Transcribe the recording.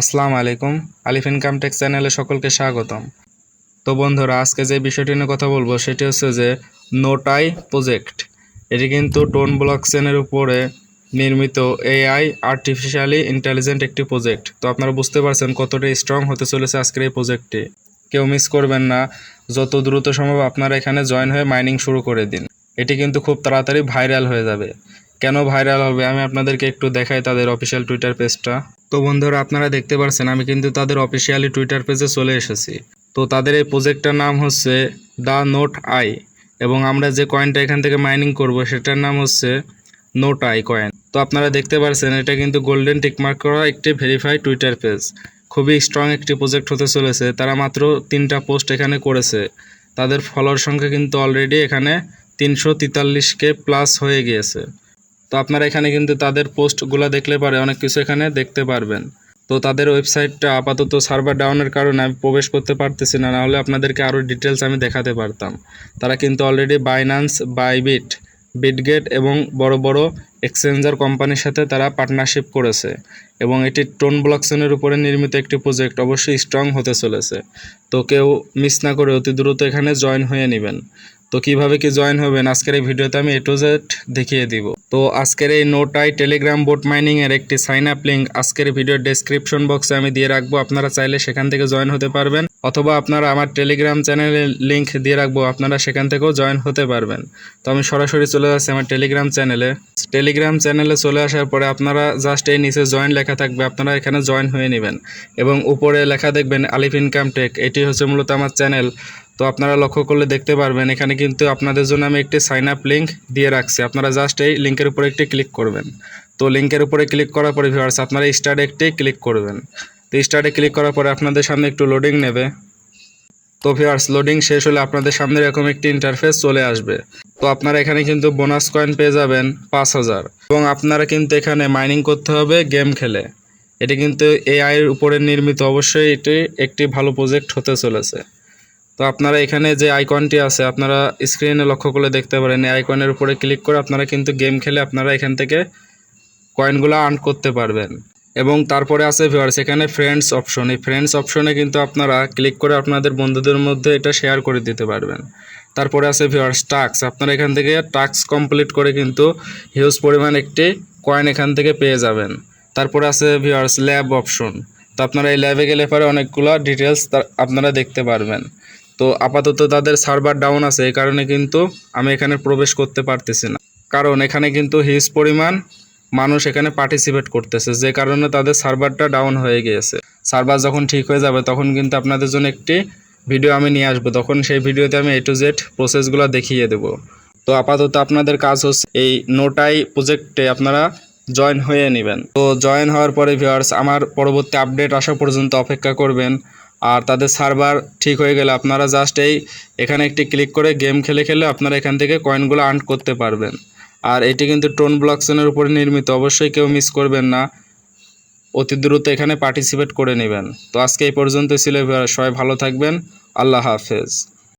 আসসালামু আলাইকুম, আলিফ income tax চ্যানেলে সকলকে স্বাগতম। তো বন্ধুরা, আজকে যে বিষয়টি নিয়ে কথা বলব, সেটি হচ্ছে যে নোটাই প্রজেক্ট। এটি কিন্তু টোন ব্লক চেনের উপরে নির্মিত এআই, আর্টিফিশিয়ালি ইন্টেলিজেন্ট একটি প্রজেক্ট। তো আপনারা বুঝতে পারছেন কতটা স্ট্রং হতে চলেছে আজকের এই প্রজেক্টটি। কেউ মিস করবেন না, যত দ্রুত সম্ভব আপনারা এখানে জয়েন হয়ে মাইনিং শুরু করে দিন। এটি কিন্তু খুব তাড়াতাড়ি ভাইরাল হয়ে যাবে। কেন ভাইরাল হবে? আমি আপনাদেরকে একটু দেখাই তাদের অফিসিয়াল টুইটার পেজটা তো বন্ধুরা, আপনারা দেখতে পারছেন, আমি কিন্তু তাদের অফিসিয়ালি টুইটার পেজে চলে এসেছি। তো তাদের এই প্রজেক্টটার নাম হচ্ছে দ্য নোট আই এবং আমরা যে কয়েনটা এখান থেকে মাইনিং করব, সেটার নাম হচ্ছে নোট আই কয়েন তো আপনারা দেখতে পারছেন, এটা কিন্তু গোল্ডেন টিকমার্ক করা একটি ভেরিফাইড টুইটার পেজ খুবই স্ট্রং একটি প্রজেক্ট হতে চলেছে। তারা মাত্র তিনটা পোস্ট এখানে করেছে। তাদের ফলোয়ার সংখ্যা কিন্তু অলরেডি এখানে তিনশো তেতাল্লিশকে প্লাস হয়ে গিয়েছে। তো আপনারা এখানে কিন্তু তাদের পোস্টগুলো দেখলে পারে অনেক কিছু এখানে দেখতে পারবেন। তো তাদের ওয়েবসাইটটা আপাতত সার্ভার ডাউনের কারণে আমি প্রবেশ করতে পারতেছি না, নাহলে আপনাদেরকে আরও ডিটেলস আমি দেখাতে পারতাম। তারা কিন্তু অলরেডি বাইনান্স বাইবিট বিটগেট এবং বড় বড় এক্সচেঞ্জার কোম্পানির সাথে তারা পার্টনারশিপ করেছে এবং এটি টোন ব্লকচেনের উপরে নির্মিত একটি প্রজেক্ট অবশ্যই স্ট্রং হতে চলেছে। তো কেউ মিস না করে অতি দ্রুত এখানে জয়েন হয়ে নেবেন। তো কীভাবে কি জয়েন হবেন? আজকের এই ভিডিওতে আমি এ টু জেড দেখিয়ে দিব। তো আজকের এই নোটাই টেলিগ্রাম বোট মাইনিং এর একটি সাইন আপ লিঙ্ক আজকের ভিডিওর ডেসক্রিপশন বক্সে আমি দিয়ে রাখব। আপনারা চাইলে সেখান থেকে জয়েন হতে পারবেন, অথবা আপনারা আমার টেলিগ্রাম চ্যানেলের লিঙ্ক দিয়ে রাখব, আপনারা সেখান থেকেও জয়েন হতে পারবেন। তো আমি সরাসরি চলে যাচ্ছি আমার টেলিগ্রাম চ্যানেলে টেলিগ্রাম চ্যানেলে চলে আসার পরে আপনারা জাস্ট এই নিচে জয়েন লেখা থাকবে, আপনারা এখানে জয়েন হয়ে নেবেন। এবং উপরে লেখা দেখবেন আলিফ ইনকাম টেক এটি হচ্ছে মূলত আমার চ্যানেল তো আপনারা লক্ষ্য করলে দেখতে পারবেন, এখানে কিন্তু আপনাদের জন্য আমি একটি সাইন আপ লিঙ্ক দিয়ে রাখছি। আপনারা জাস্ট এই লিঙ্কের উপরে একটি ক্লিক করবেন। তো লিঙ্কের উপরে ক্লিক করার পরে ভিউয়ার্স আপনারা স্টার্ট একটি ক্লিক করবেন। তো স্টার্টে ক্লিক করার পরে আপনাদের সামনে একটু লোডিং নেবে। তো ভিউয়ার্স লোডিং শেষ হলে আপনাদের সামনে এরকম একটি ইন্টারফেস চলে আসবে। তো আপনারা এখানে কিন্তু বোনাস কয়েন পেয়ে যাবেন পাঁচ হাজার। এবং আপনারা কিন্তু এখানে মাইনিং করতে হবে গেম খেলে। এটি কিন্তু এআই এর উপরে নির্মিত। অবশ্যই এটি একটি ভালো প্রজেক্ট হতে চলেছে। তো আপনারা এখানে যে আইকনটি আছে, আপনারা স্ক্রিনে লক্ষ্য করলে দেখতে পারেন। এই আইকনের উপরে ক্লিক করে আপনারা কিন্তু গেম খেলে আপনারা এখান থেকে কয়েনগুলো আর্ন করতে পারবেন। এবং তারপরে আছে ভিউয়ার্স এখানে ফ্রেন্ডস অপশন এই ফ্রেন্ডস অপশনে কিন্তু আপনারা ক্লিক করে আপনাদের বন্ধুদের মধ্যে এটা শেয়ার করে দিতে পারবেন। তারপরে আছে ভিউয়ার্স টাক্স আপনারা এখান থেকে টাস্ক কমপ্লিট করে কিন্তু হিউজ পরিমাণ একটি কয়েন এখান থেকে পেয়ে যাবেন। তারপরে আছে ভিউয়ার্স ল্যাব অপশন তো আপনারা এই ল্যাবে গেলে পরে অনেকগুলো ডিটেলস আপনারা দেখতে পারবেন। তো আপাতত তাদের সার্ভার ডাউন আছে, এই কারণে কিন্তু আমি এখানে প্রবেশ করতে পারতেছি না। কারণ এখানে কিন্তু হিউজ পরিমাণ মানুষ এখানে পার্টিসিপেট করতেছে, যে কারণে তাদের সার্ভারটা ডাউন হয়ে গিয়েছে। সার্ভার যখন ঠিক হয়ে যাবে, তখন কিন্তু আপনাদের জন্য একটি ভিডিও আমি নিয়ে আসব। তখন সেই ভিডিওতে আমি এ টু জেড প্রসেসগুলো দেখিয়ে দেবো। তো আপাতত আপনাদের কাজ হচ্ছে এই নোটাই প্রজেক্টে আপনারা জয়েন হয়ে নেবেন। তো জয়েন হওয়ার পরে ভিউয়ার্স আমার পরবর্তী আপডেট আসা পর্যন্ত অপেক্ষা করবেন। আর তাদের সার্ভার ঠিক হয়ে গেলে আপনারা জাস্ট এই এখানে একটি ক্লিক করে গেম খেলে খেলে আপনারা এখান থেকে কয়েনগুলো আর্ন করতে পারবেন। আর এটি কিন্তু টোন ব্লকসেনের উপরে নির্মিত, অবশ্যই কেউ মিস করবেন না। অতি দ্রুত এখানে পার্টিসিপেট করে নেবেন। তো আজকে এই পর্যন্ত ছিল সবাই ভালো থাকবেন। আল্লাহ হাফেজ।